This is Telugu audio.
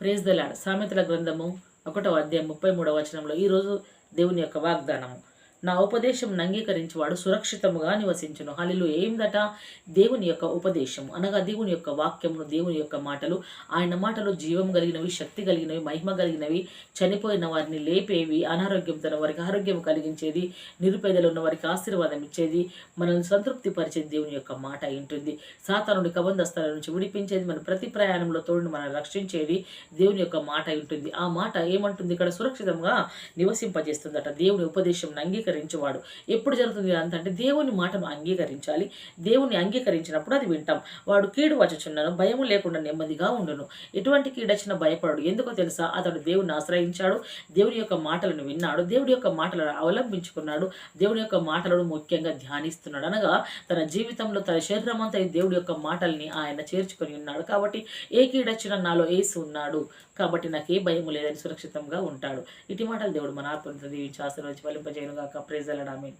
ప్రేజ్ దలాడ్ సామెతల గ్రంథము ఒకటో అధ్యాయం ముప్పై మూడవ వచనంలో ఈరోజు దేవుని యొక్క వాగ్దానము. నా ఉపదేశం అంగీకరించేవాడు సురక్షితముగా నివసించును. హలిలు ఏందట దేవుని యొక్క ఉపదేశం అనగా దేవుని యొక్క వాక్యమును దేవుని యొక్క మాటలు. ఆయన మాటలు జీవం కలిగినవి శక్తి కలిగినవి మహిమ కలిగినవి. చనిపోయిన వారిని లేపేవి అనారోగ్యంతో తన వారికి ఆరోగ్యం కలిగించేది. నిరుపేదలు ఉన్న వారికి ఆశీర్వాదం ఇచ్చేది. మనల్ని సంతృప్తి పరిచేది దేవుని యొక్క మాట ఉంటుంది సాతానుడి కబంధస్థల నుంచి విడిపించేది మన ప్రతి ప్రయాణంలో తోడుని మనం రక్షించేది దేవుని యొక్క మాట ఉంటుంది ఆ మాట ఏమంటుంది? ఇక్కడ సురక్షితంగా నివసింపజేస్తుందట దేవుని ఉపదేశం అంగీకరించేవాడు. ఎప్పుడు జరుగుతుంది అంటే దేవుని మాటను అంగీకరించాలి. దేవుని అంగీకరించినప్పుడు అది వింటాం. వాడు కీడు వచ్చుచున్నాను భయం లేకుండా నెమ్మదిగా ఉండును. ఎటువంటి కీడొచ్చిన భయపడడు. ఎందుకో తెలుసా? అతడు దేవుని ఆశ్రయించాడు దేవుని యొక్క మాటలను విన్నాడు దేవుడి యొక్క మాటలను అవలంబించుకున్నాడు దేవుని యొక్క మాటలను ముఖ్యంగా ధ్యానిస్తున్నాడు. అనగా తన జీవితంలో తన శరీరం అంతా దేవుడి యొక్క మాటల్ని ఆయన చేర్చుకొని ఉన్నాడు కాబట్టి ఏ కీడొచ్చినా నాలో ఏసు ఉన్నాడు కాబట్టి నాకు ఏ భయం లేదని సురక్షితంగా ఉంటాడు. ఇటు మాటలు దేవుడు మన ఆత్మను దీవించి ఆశీర్వదించి ఫలింపజేయను గాక ప్రేజలడామే